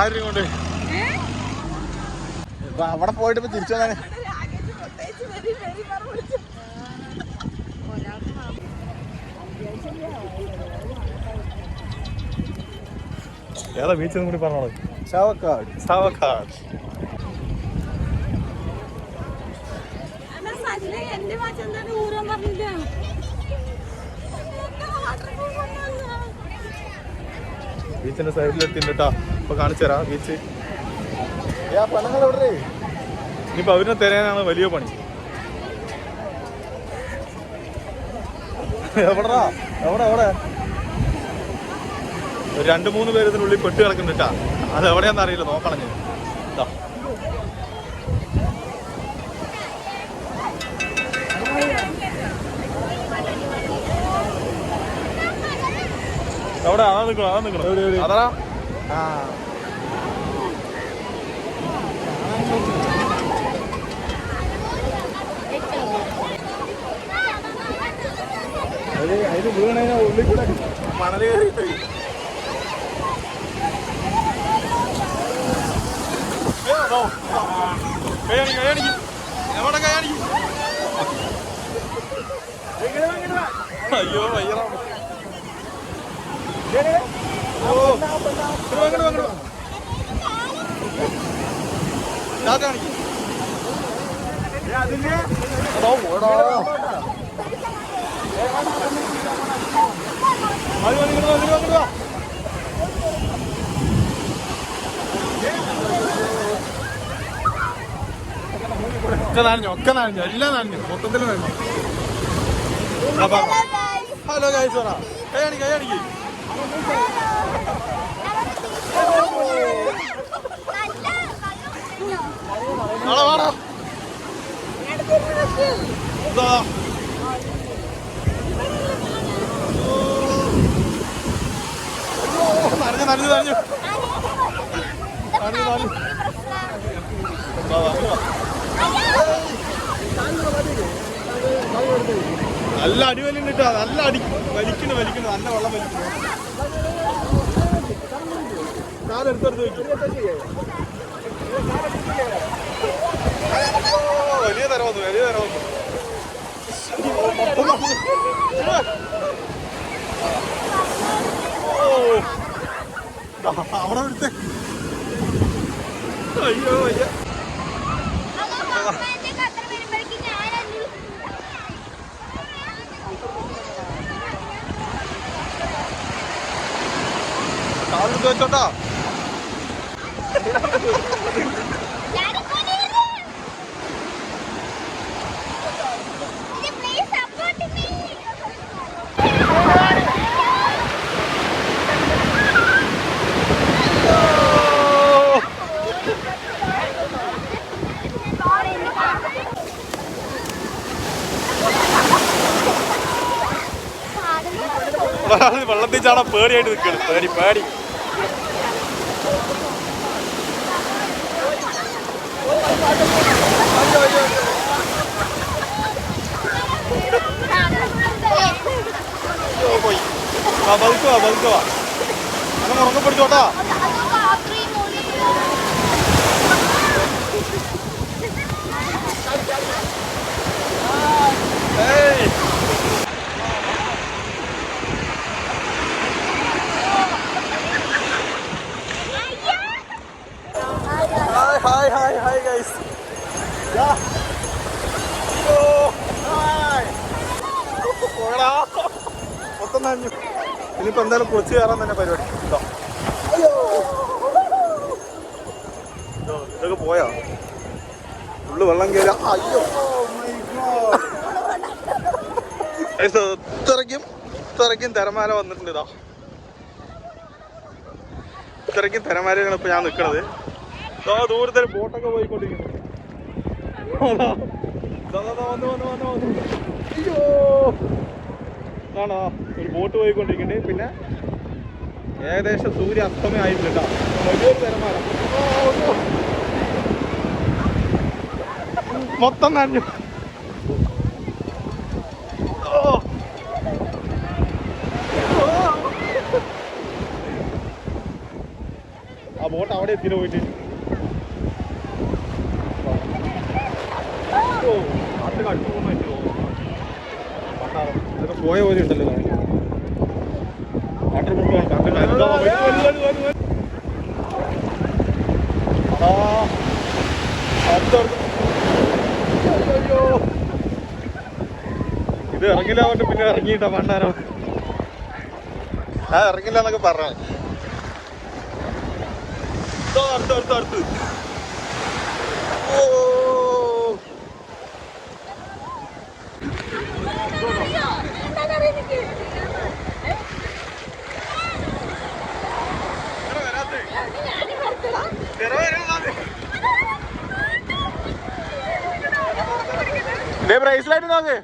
ആരും കൊണ്ട് അവിടെ പോയിട്ട് ഇപ്പൊ തിരിച്ചു വന്നാണ് ഏതാ ബീച്ച് കൂടി പറഞ്ഞോളൂ. ചാവക്കാട്. ചാവക്കാട്. എന്റെ മാച്ചം തന്നെ ഊരാൻ പറഞ്ഞില്ല. ബീച്ചിന്റെ സൈഡിലെത്തിട്ടാ ഇപ്പൊ കാണിച്ചു തരാം ബീച്ച് പെണ്ണുങ്ങൾ എവിടെ ഇനിയിപ്പോ അവരിനെ തരാനാണ് വലിയ പണി. എവിടെടാ? എവിടെ എവിടെ? ഒരു രണ്ട് മൂന്ന് പേര് ഇതിനുള്ളിൽ പെട്ട് കിടക്കുന്നുട്ടാ അത് എവിടെയാന്ന് അറിയില്ല നോക്കണം ഞാൻ. എവിടെ? അതാ നിൽക്കണം അതാ നിക്കണം അതാ. അതിൽ വീണതിനെ ഉള്ളിൽ കൂടെ മണൽ കയറിയിട്ട് കൈയാണിക്ക് കൈയാണിക്ക് എവിടെ കൈയാണിക്ക് അയ്യോ വയ്യറ കാണിക്ക്. ഒക്കെ നനഞ്ഞു ഒക്കെ നനഞ്ഞു എല്ലാം നനഞ്ഞു മൊത്തത്തിൽ നനഞ്ഞു ഹലോ ഗൈസ് പറ കൈ ഓ, നല്ല കേട്ടോ നല്ല അടി വലിക്കുന്നു വലിക്കുന്നു നല്ല വെള്ളം വലിക്കുന്നു കാലെടുത്തെടുത്ത് വലിയ തരം വന്നു വലിയ തരം വന്നു. അവിടെ എടുത്തേ. അയ്യോ അയ്യോ. കാലെടുത്ത് വെച്ചോട്ടാ. വെള്ളത്തിൽ ചാടാൻ പേടിയായിട്ട് നിൽക്കുന്നത് പേടി പേടി അയ്യോ, പോയി ആ ബതുക്കുവാ ബതുക്കുവാ അങ്ങനെ ഉറക്കം നനഞ്ഞു ഇനിയിപ്പോ എന്തായാലും കുളിച്ച് കയറാൻ തന്നെ പരിപാടി. ഇതോ. ഇതോ, ഇതൊക്കെ പോയാ. ഉള്ളു വെള്ളം കയറി അയ്യോ ഇത്രയ്ക്കും ഇത്രയ്ക്കും തിരമാല വന്നിട്ടുണ്ട് ഇതാ. ഇത്രയ്ക്കും തിരമാലയാണ് ഇപ്പൊ ഞാൻ നിക്കണത്. ദാ ദൂരത്തെ ബോട്ടൊക്കെ പോയിക്കൊണ്ടിരിക്കുന്നു. അയ്യോ. ആണോ ഒരു ബോട്ട് പോയിക്കൊണ്ടിരിക്കുന്നുണ്ട്. പിന്നെ ഏകദേശം സൂര്യ അസ്തമയം ആയിട്ടുണ്ട് കേട്ടോ. മൊത്തം നനഞ്ഞു. ആ ബോട്ട് അവിടെ എത്തിയിട്ട് പോയിട്ട്. ഓ നാട്ടിൽ വലു. പോലെ ഉണ്ടല്ലോ അയ്യോ. ഇത് ഇറങ്ങില്ല പറഞ്ഞിട്ട് പിന്നെ ഇറങ്ങിയിട്ടാ പണ്ടാരോ. ആ ഇറങ്ങില്ല എന്നൊക്കെ പറഞ്ഞു അടുത്ത് അടുത്ത്. ഓ. ദേ ബ്രേസ്ലൈറ്റ് നോക്ക്.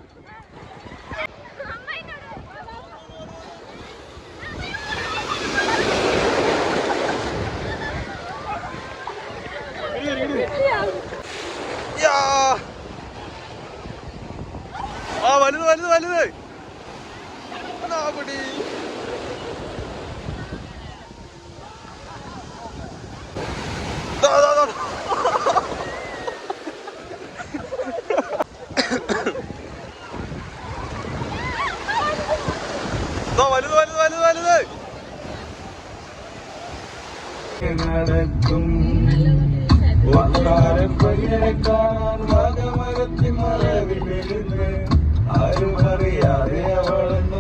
ആ വലുത് വലുത് വലുത് ദാ വലുത് വലുത് വലുത് വലുത്. നടക്കും ആരും അറിയാതെ അവളൊന്നും